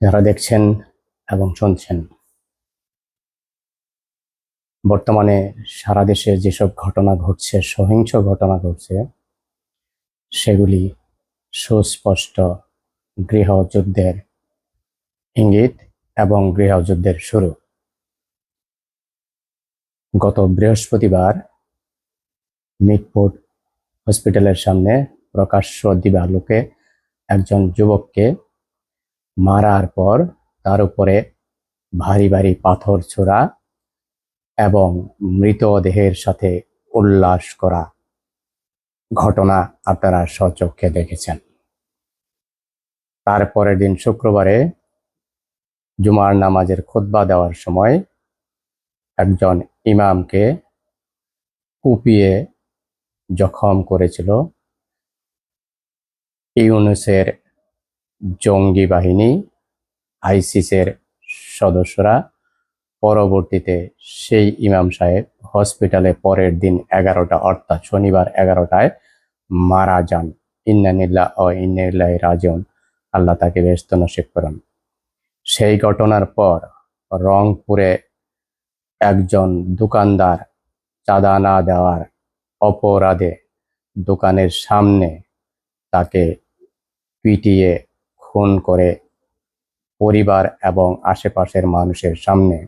যারা দেখছেন এবং শুনছেন। বর্তমানে সারা দেশে যেসব ঘটনা ঘটছে, সহিংস ঘটনা ঘটছে, সেগুলি সুস্পষ্ট গৃহযুদ্ধের ইঙ্গিত এবং গৃহযুদ্ধের শুরু। গত বৃহস্পতিবার মিটপুর হসপিটালের সামনে প্রকাশ্য দিবালোকে একজন যুবককে মারার পর তার উপরে ভারী ভারী পাথর ছোড়া এবং মৃতদেহের সাথে উল্লাস করা ঘটনা আপনারা স্বচক্ষে দেখেছেন। তারপরের দিন শুক্রবারে জুমার নামাজের খুতবা দেওয়ার সময় একজন ইমামকে কুপিয়ে জখম করেছিল। ইউনুসের জঙ্গি বাহিনী, আইসিসের সদস্যরা পরবর্তীতে সেই ইমাম সাহেব হসপিটালে পরের দিন এগারোটা, অর্থাৎ শনিবার এগারোটায় মারা যান। ইন্নানিল্লাহ ও ইন্নিল্লাহ রাজন আল্লাহ তাকে ব্যস্ত নসিব করেন। সেই ঘটনার পর রংপুরে একজন দোকানদার চাঁদা না দেওয়ার অপরাধে দোকানের সামনে তাকে পিটিয়ে খুন করে পরিবার এবং আশেপাশের মানুষের সামনে।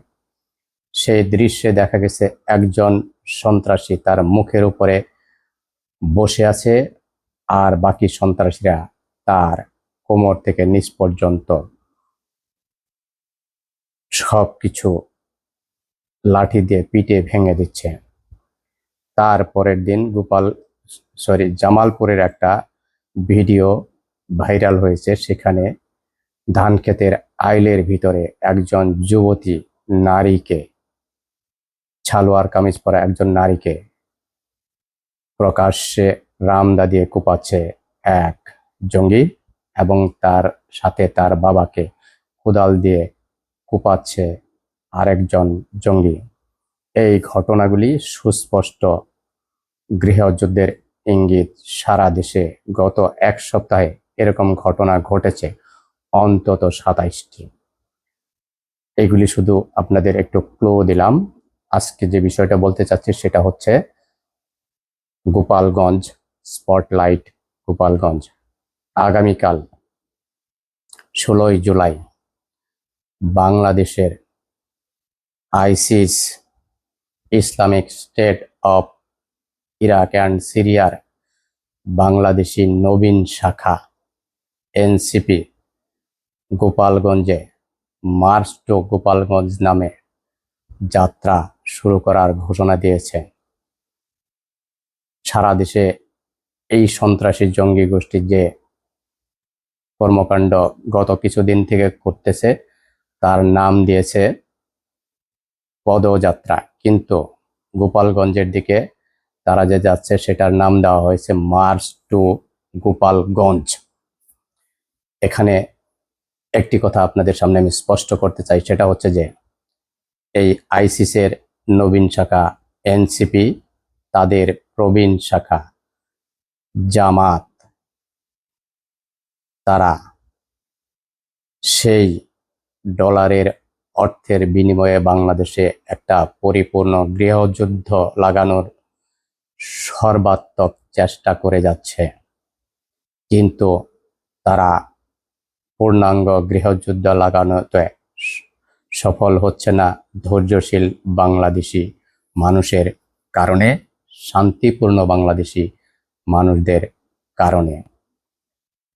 সেই দৃশ্যে দেখা গেছে একজন সন্ত্রাসী তার মুখের উপরে বসে আছে আর বাকি সন্ত্রাসীরা তার কোমর থেকে নিচ পর্যন্ত সব কিছু লাঠি দিয়ে পিটে ভেঙে দিচ্ছে। তার পরের দিন গোপাল সরি জামালপুরের একটা ভিডিও ভাইরাল হয়েছে, সেখানে ধান ক্ষেতের আইলের ভিতরে একজন যুবতী নারীকে, ছালোয়ার কামিজ পরা একজন নারীকে প্রকাশ্যে রামদা দিয়ে কোপাচ্ছে এক জঙ্গি এবং তার সাথে তার বাবাকে কোদাল দিয়ে কোপাচ্ছে আরেকজন জঙ্গি। এই ঘটনাগুলি সুস্পষ্ট গৃহযুদ্ধের ইঙ্গিত সারা দেশে গত এক সপ্তাহে এরকম ঘটনা ঘটেছে অন্তত সাতাইশটি। এগুলি শুধু আপনাদের একটু ক্লো দিলাম। আজকে যে বিষয়টা বলতে চাচ্ছি সেটা হচ্ছে গোপালগঞ্জ স্পটলাইট গোপালগঞ্জ। আগামীকাল ষোলোই জুলাই বাংলাদেশের ISIS Islamic State of Iraq and সিরিয়ার বাংলাদেশি নবীন শাখা এনসিপি, গোপালগঞ্জে মার্চ টু গোপালগঞ্জ নামে যাত্রা শুরু করার ঘোষণা দিয়েছে। সারা দেশে এই সন্ত্রাসী জঙ্গি গোষ্ঠীর যে কর্মকাণ্ড গত কিছুদিন থেকে করতেছে, তার নাম দিয়েছে পদযাত্রা। কিন্তু গোপালগঞ্জের দিকে তারা যে যাচ্ছে, সেটার নাম দেওয়া হয়েছে মার্চ টু গোপালগঞ্জ। এখানে একটি কথা আপনাদের সামনে আমি স্পষ্ট করতে চাই, সেটা হচ্ছে যে এই আইসিসের নবীন শাখা এনসিপি তাদের প্রবীণ শাখা জামাত, তারা সেই ডলারের অর্থের বিনিময়ে বাংলাদেশে একটা পরিপূর্ণ গৃহযুদ্ধ লাগানোর সর্বাত্মক চেষ্টা করে যাচ্ছে। কিন্তু তারা পূর্ণাঙ্গ গৃহযুদ্ধ লাগানোতে সফল হচ্ছে না ধৈর্যশীল বাংলাদেশি মানুষের কারণে, শান্তিপূর্ণ বাংলাদেশি মানুষদের কারণে।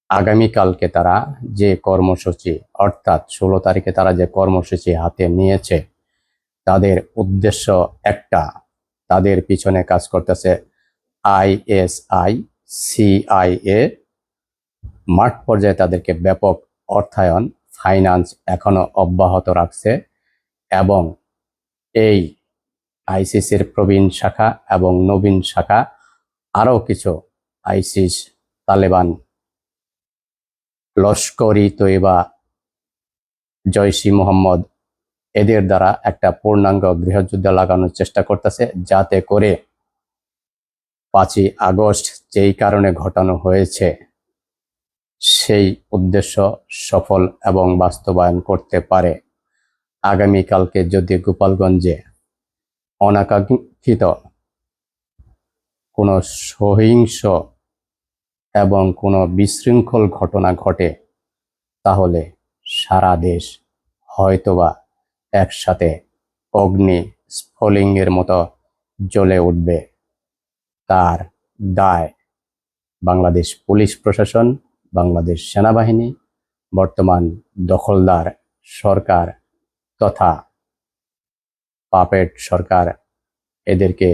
আগামীকালকে তারা যে কর্মসূচি, অর্থাৎ ষোলো তারিখে তারা যে কর্মসূচি হাতে নিয়েছে, তাদের উদ্দেশ্য একটা, তাদের পিছনে কাজ করতেছে আইএসআই সিআইএ মাঠ পর্যায়ে তাদেরকে ব্যাপক অর্থায়ন ফাইন্যান্স এখনও অব্যাহত রাখছে এবং এই আইসিসির প্রবীণ শাখা এবং নবীন শাখা আরও কিছু আইসিস তালেবান লস্করি তৈবা জয়সি মোহাম্মদ এদের দ্বারা একটা পূর্ণাঙ্গ গৃহযুদ্ধ লাগানোর চেষ্টা করতেছে যাতে করে পাঁচই আগস্ট যেই কারণে ঘটানো হয়েছে। সেই উদ্দেশ্য সফল এবং বাস্তবায়ন করতে পারে। আগামীকালকে যদি গোপালগঞ্জে অনাকাঙ্ক্ষিত কোনো সহিংস এবং কোনো বিশৃঙ্খল ঘটনা ঘটে, তাহলে সারা দেশ হয়তোবা একসাথে অগ্নি স্ফলিঙ্গের মতো জ্বলে উঠবে। তার দায় বাংলাদেশ পুলিশ প্রশাসন বাংলাদেশ সেনাবাহিনী, বর্তমান দখলদার সরকার তথা পাপেট সরকার। এদেরকে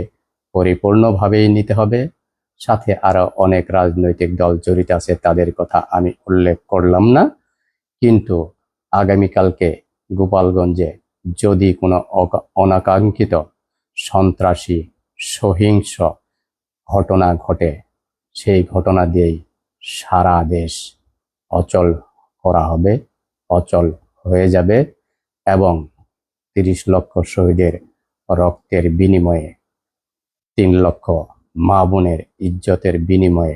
পরিপূর্ণভাবেই নিতে হবে। সাথে আরও অনেক রাজনৈতিক দল জড়িত আছে, তাদের কথা আমি উল্লেখ করলাম না। কিন্তু আগামীকালকে গোপালগঞ্জে যদি কোনো অনাকাঙ্ক্ষিত সন্ত্রাসী সহিংস ঘটনা ঘটে, সেই ঘটনা দিয়েই সারা দেশ অচল করা হবে, অচল হয়ে যাবে এবং তিরিশ লক্ষ শহীদের রক্তের বিনিময়ে, তিন লক্ষ মা বোনের ইজ্জতের বিনিময়ে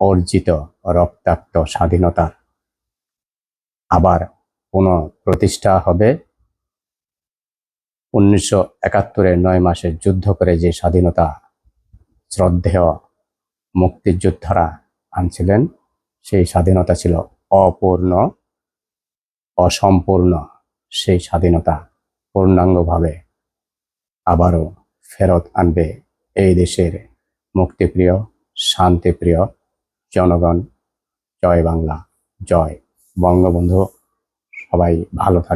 অর্জিত রক্তাক্ত স্বাধীনতা আবার পুনঃ প্রতিষ্ঠা হবে। উনিশশো একাত্তরের নয় মাসে যুদ্ধ করে যে স্বাধীনতা, শ্রদ্ধেয় মুক্তিযোদ্ধারা আনছিলেন, সেই স্বাধীনতা ছিল অপূর্ণ, অসম্পূর্ণ, সেই স্বাধীনতা পূর্ণাঙ্গভাবে আবারও ফেরত আনবে এই দেশের মুক্তিপ্রিয়, শান্তিপ্রিয় জনগণ। জয় বাংলা, জয় বঙ্গবন্ধু। সবাই ভালো থাকবে